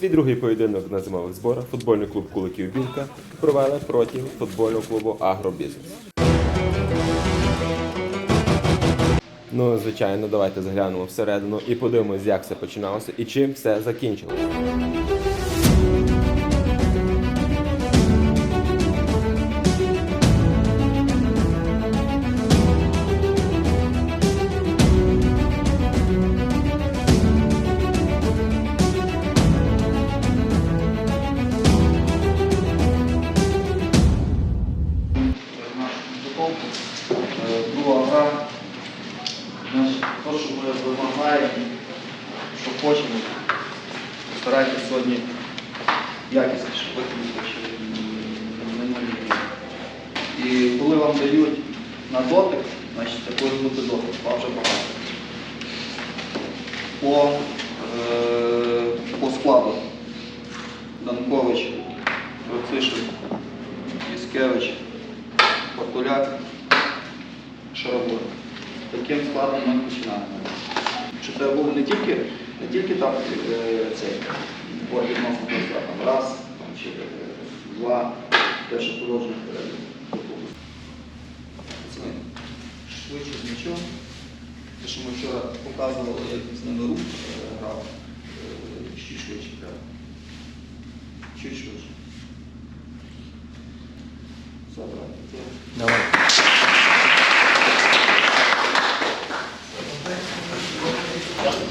Свій другий поєдинок на зимових зборах футбольний клуб Куликів Білка провели проти футбольного клубу Агробізнес. Ну, звичайно, давайте заглянемо всередину і подивимось, як все починалося і чим все закінчилося. Тільки, не тільки так е, цей бой відносно там раз, там, чи е, два, те, що положено вперед. Швидше з м'ячом. Те, що ми вчора показували, як з ними рух е, грав, ще швидше треба. Чуть швидше. Забрати. Давай.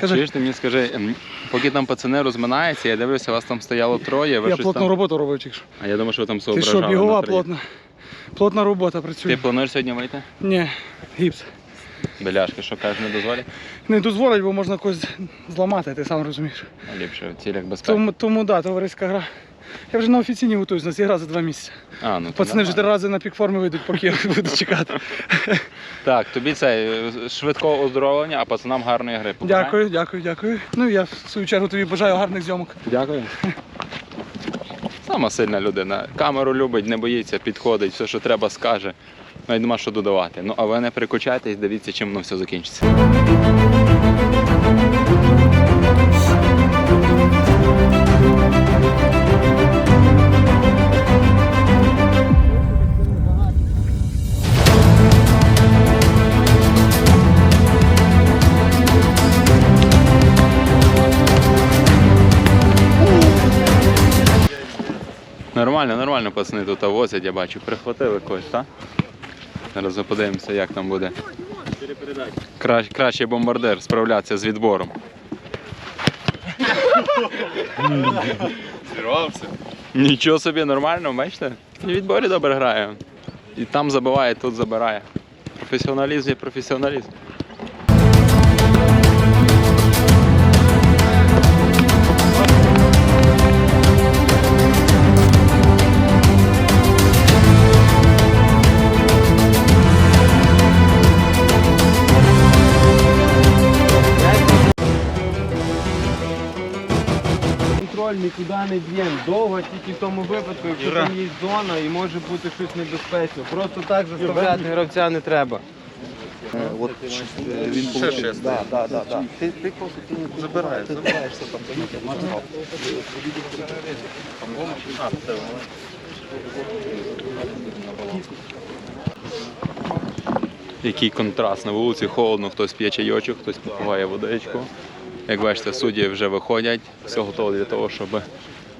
кажи. Чуєш, ти мені скажи, ем, поки там пацани розминаються, я дивився, вас там стояло троє, ви Я щось плотну там... роботу робив тільки що. А я думаю, що ви там Ти соображали. що, бігова троє. плотна? Плотна робота працює. Ти плануєш сьогодні вийти? Ні, гіпс. Беляшки, що кажеш, не дозволять? Не дозволить, бо можна когось зламати, ти сам розумієш. Ліпше в цілях безпеки. Тому, тому да, товариська гра. Я вже на офіційній готуюсь, на цій гра за два місяці. А, ну, Пацани вже три рази на пік форми вийдуть, поки я буду чекати. Так, тобі це е, швидкого оздоровлення, а пацанам гарної гри. Побажаємо? Дякую, дякую, дякую. Ну я в свою чергу тобі бажаю гарних зйомок. Дякую. Сама сильна людина. Камеру любить, не боїться, підходить, все, що треба, скаже. Навіть нема що додавати. Ну, а ви не переключайтесь, дивіться, чим воно все закінчиться. Пацани тут возять, я бачу. Прихватили когось, так? Зараз подивимося, як там буде. Кра... Кращий бомбардир справлятися з відбором. Зірвався. Нічого собі, нормально, бачите? І в відборі добре грає. І там забиває, тут забирає. Професіоналізм є професіоналізм. Нікуди не діємо. Довго тільки в тому випадку, якщо там є зона і може бути щось небезпечно. Просто так заставляти гравця не треба. От е, він получив. Да, да, да, да. Ти, ти просто ти не забираєш, забираєшся там. Який контраст на вулиці, холодно, хтось п'є чайочок, хтось попиває водичку. Як бачите, судді вже виходять, все готово для того, щоб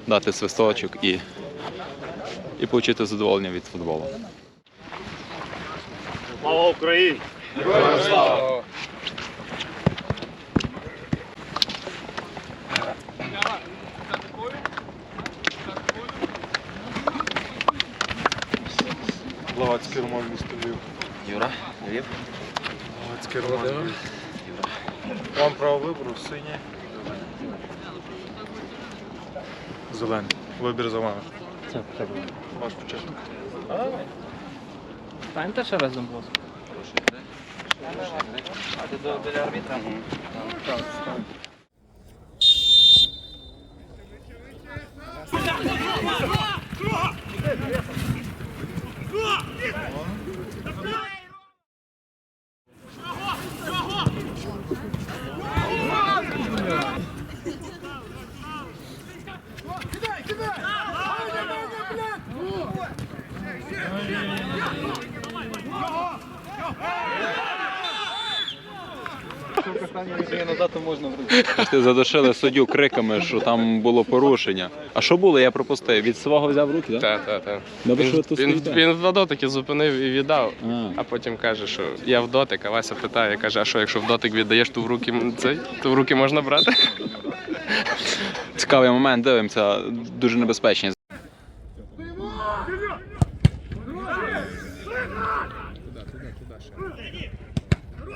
дати свисточок і, і отримати задоволення від футболу. Слава Україні! Лавацький Роман місто Львів. Юра, Львів. Лавацький Роман. Вам право вибору синє. Зелене. Вибір за вами. Ваш початок. Станьте ще разом, будь ласка. А ти до біля арбітра? Ти задушили суддю криками, що там було порушення. А що було? Я пропустив. Від свого взяв руки, так? Так, так, так. Добре, що Він, тут він, в дотики зупинив і віддав, А. а потім каже, що я в дотик, а Вася питає, каже, а що, якщо в дотик віддаєш, то в руки м, цей, то в руки можна брати? Цікавий момент, дивимося, дуже небезпечні.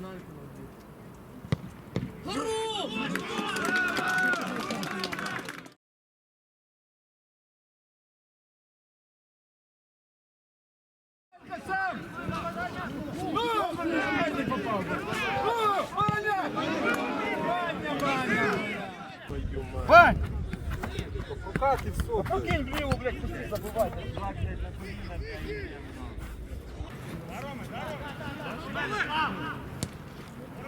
Вань! Руках и все. Покинь гриву, блядь, пусти забывать. Здорово, здорово!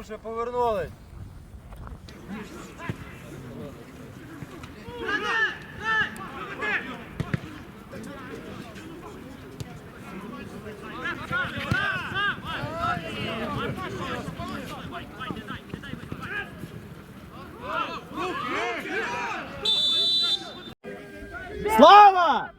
уже повернулись. Слава!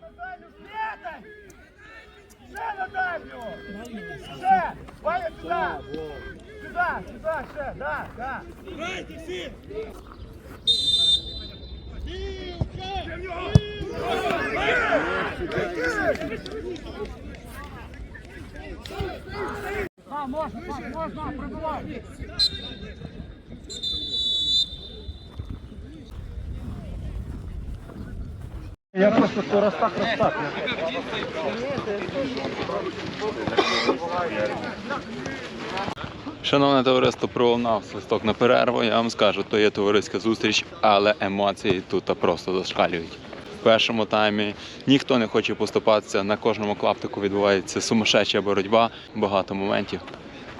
Шановне товариство, пролунав свисток на перерву. Я вам скажу, то є товариська зустріч, але емоції тут просто зашкалюють. В першому таймі. Ніхто не хоче поступатися. На кожному клаптику відбувається сумасшедша боротьба, багато моментів,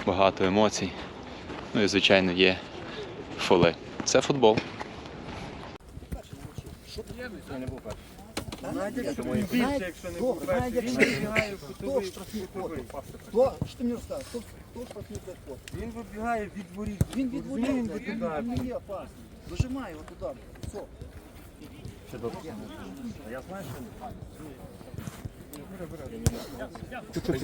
багато емоцій. Ну і, звичайно, є фоли. Це футбол. Хто? Що ти мені розказуєш? Хто, штрафний код? Він вибігає від воріт. Він відволікся, він не є опасний. Дожимай його туди. Все.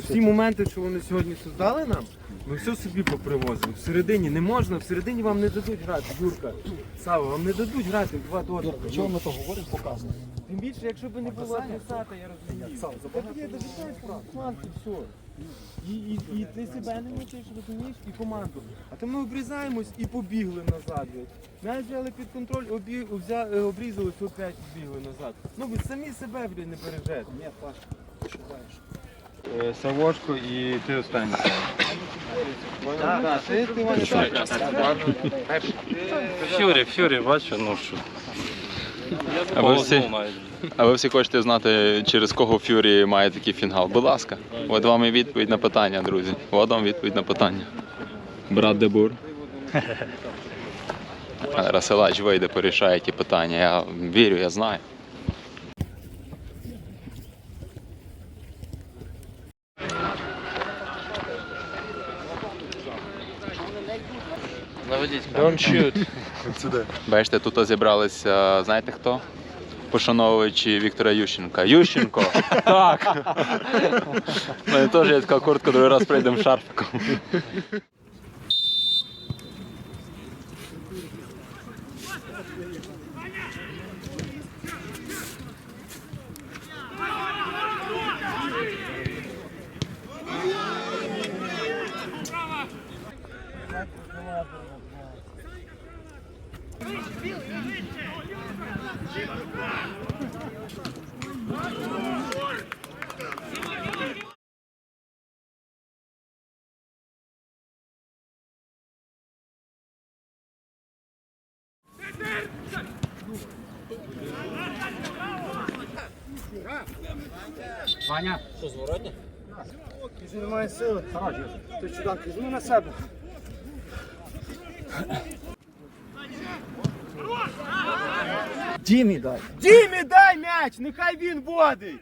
Всі моменти, що вони сьогодні создали нам, ми все собі попривозили. Всередині не можна, всередині вам не дадуть грати, Юрка. Сава, вам не дадуть грати в два дотики. Чого ми то говоримо, показуємо? Тим більше, якщо б не було адресата, я розумію. Сам є, даже фланки, все. І, і, і ти себе не мучиш, розумієш, і команду. А то ми обрізаємось і побігли назад. блядь. Навіть взяли під контроль, обі, взя, е, обрізались, опять побігли назад. Ну ви самі себе, блядь, не бережете. Ні, Паша, ти що знаєш? Савошко і ти останній. Так, ти, ти Фюрі, фюрі, бачу, ну що. А ви всі, а ви всі хочете знати, через кого Фюрі має такий фінал? Будь ласка, от вам і відповідь на питання, друзі. От вам відповідь на питання. Брат Дебур. Расилач вийде, порішає ті питання. Я вірю, я знаю. Don't shoot. Бачите, тут зібралися, знаєте хто? Пошановуючи Віктора Ющенка. Ющенко! Так! Мене теж є така куртка, другий раз прийдемо шарфиком. Ти немає сили. Ти чудак, візьми на себе. Дімі дай. Дімі, дай м'яч! Нехай він водить!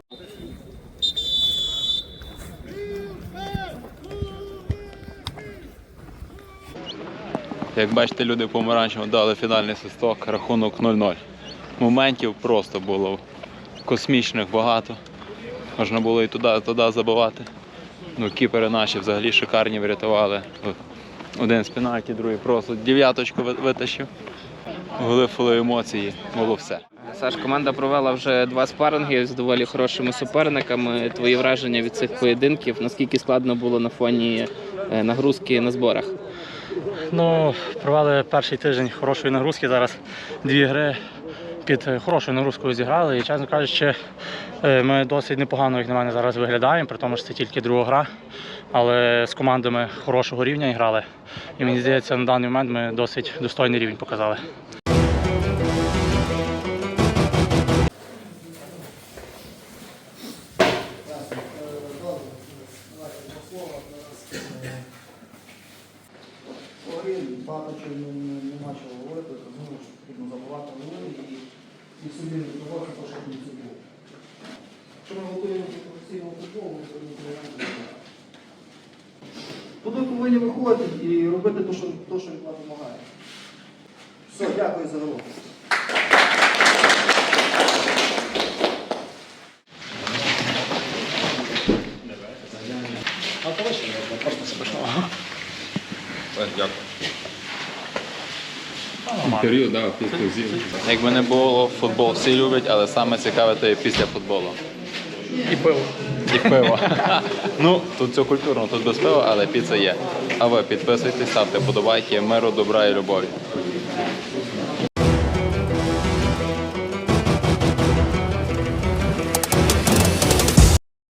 Як бачите, люди помаранчево дали фінальний свисток, рахунок 0-0. Моментів просто було космічних багато. Можна було і туди, і туди забивати. Ну, кіпери наші взагалі шикарні врятували. Один з пенальті, другий просто дев'яточку ви- витащив. Глифили емоції, було все. Саш, команда провела вже два спаринги з доволі хорошими суперниками. Твої враження від цих поєдинків? Наскільки складно було на фоні е, нагрузки на зборах? Ну, провели перший тиждень хорошої нагрузки. Зараз дві гри під хорошою нагрузкою зіграли. І, чесно кажучи, е, ми досить непогано, як на мене, зараз виглядаємо, при тому що це тільки друга гра. Але з командами хорошого рівня грали. І мені здається, на даний момент ми досить достойний рівень показали. Не- не- нема чого говорити, зрозуміло, що потрібно забувати голови і, і собі не того, що не це було. Якщо ми готуємо до професійного футболу, ми повинні толерантно. Туди повинні виходити і робити те, що, що від вас вимагає. Все, дякую за роботу. Інтерв'ю, да, після Якби не було футбол, всі люблять, але саме цікаве то є після футболу. І пиво. І пиво. ну, тут все культурно, тут без пива, але піца є. А ви підписуйтесь, ставте подобайки, миру, добра і любові.